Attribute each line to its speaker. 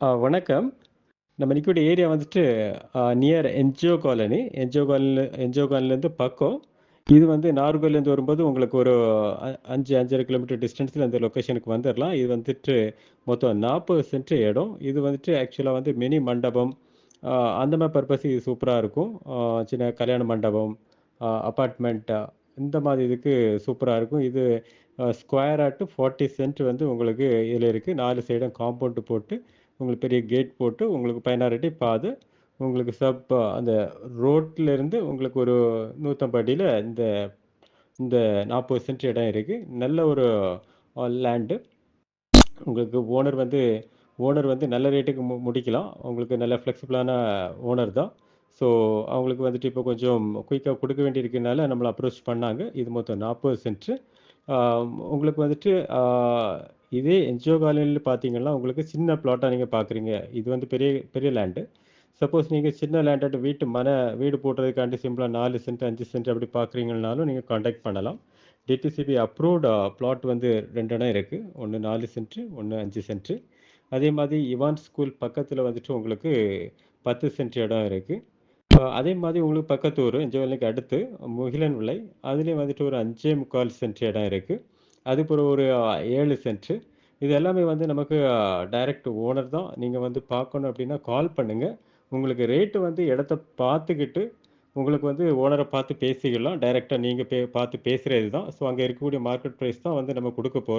Speaker 1: ஆ வணக்கம். நம்ம நிற்கக்கூடிய ஏரியா வந்துட்டு near NGO colony. NGO colony NGO காலனிலேருந்து பக்கம். இது வந்து நாகர்கோவில்லேருந்து வரும்போது உங்களுக்கு ஒரு அ 5, 5 1/2 கிலோமீட்டர் டிஸ்டன்ஸில் இந்த லொக்கேஷனுக்கு வந்துடலாம் இது வந்துட்டு மொத்தம் 40 சென்ட் இடம். இது வந்துட்டு ஆக்சுவலாக வந்து மினி மண்டபம், அந்த மாதிரி பர்பஸ் இது சூப்பராக இருக்கும். சின்ன கல்யாண மண்டபம், அப்பார்ட்மெண்ட்டு இந்த மாதிரி இதுக்கு சூப்பராக இருக்கும். இது ஸ்கொயர் ஆட்டு 40 சென்ட் வந்து உங்களுக்கு இதில் இருக்குது நாலு சைடும் காம்பவுண்டு போட்டு, உங்களுக்கு பெரிய கேட் போட்டு, உங்களுக்கு 16 பாது உங்களுக்கு சப் அந்த ரோட்லேருந்து உங்களுக்கு ஒரு நூற்றம்படியில் இந்த இந்த 40 சென்ட் இடம் இருக்குது நல்ல ஒரு லேண்டு. உங்களுக்கு ஓனர் வந்து ஓனர் வந்து நல்ல ரேட்டுக்கு மு முடிக்கலாம். உங்களுக்கு நல்ல ஃப்ளெக்சிபிளான ஓனர் தான். ஸோ அவங்களுக்கு வந்துட்டு இப்போ கொஞ்சம் குயிக்காக கொடுக்க வேண்டியிருக்கனால நம்மளை அப்ரோச் பண்ணாங்க. இது மொத்தம் நாற்பது சென்ட்ரு உங்களுக்கு வந்துட்டு இதே என்ஜிஓ காலனியில் பார்த்தீங்கன்னா, உங்களுக்கு சின்ன ப்ளாட்டாக நீங்கள் பார்க்குறீங்க. இது வந்து பெரிய பெரிய லேண்டு. சப்போஸ் நீங்கள் சின்ன லேண்டாட்ட வீட்டு மன வீடு போடுறதுக்காண்டி சிம்பிளாக நாலு சென்ட், அஞ்சு சென்ட் அப்படி பார்க்குறீங்கனாலும் நீங்கள் காண்டாக்ட் பண்ணலாம். டிடிசிபி அப்ரூவ்ட் பிளாட் வந்து ரெண்டு இடம் இருக்குது ஒன்று நாலு சென்ட்ரு ஒன்று அஞ்சு சென்ட்ரு அதே மாதிரி இவான் ஸ்கூல் பக்கத்தில் வந்துட்டு உங்களுக்கு 10 சென்ட் இடம் இருக்குது இப்போ அதே மாதிரி உங்களுக்கு பக்கத்து ஊர் என்ஜிஓ அடுத்து முகிலன் விளை. அதுலேயும் வந்துட்டு ஒரு 5 1/4 சென்ட் இடம் இருக்குது அது ஒரு ஏழு சென்ட்டு இது எல்லாமே வந்து நமக்கு டைரக்ட் ஓனர் தான். நீங்கள் வந்து பார்க்கணும் அப்படின்னா கால் பண்ணுங்கள் உங்களுக்கு ரேட்டு வந்து இடத்த பார்த்துக்கிட்டு, உங்களுக்கு வந்து ஓனரை பார்த்து பேசிக்கலாம். டைரெக்டாக நீங்கள் பே பார்த்து பேசுகிறது தான். ஸோ அங்கே இருக்கக்கூடிய மார்க்கெட் ப்ரைஸ் தான் வந்து நம்ம கொடுக்க போகிறோம்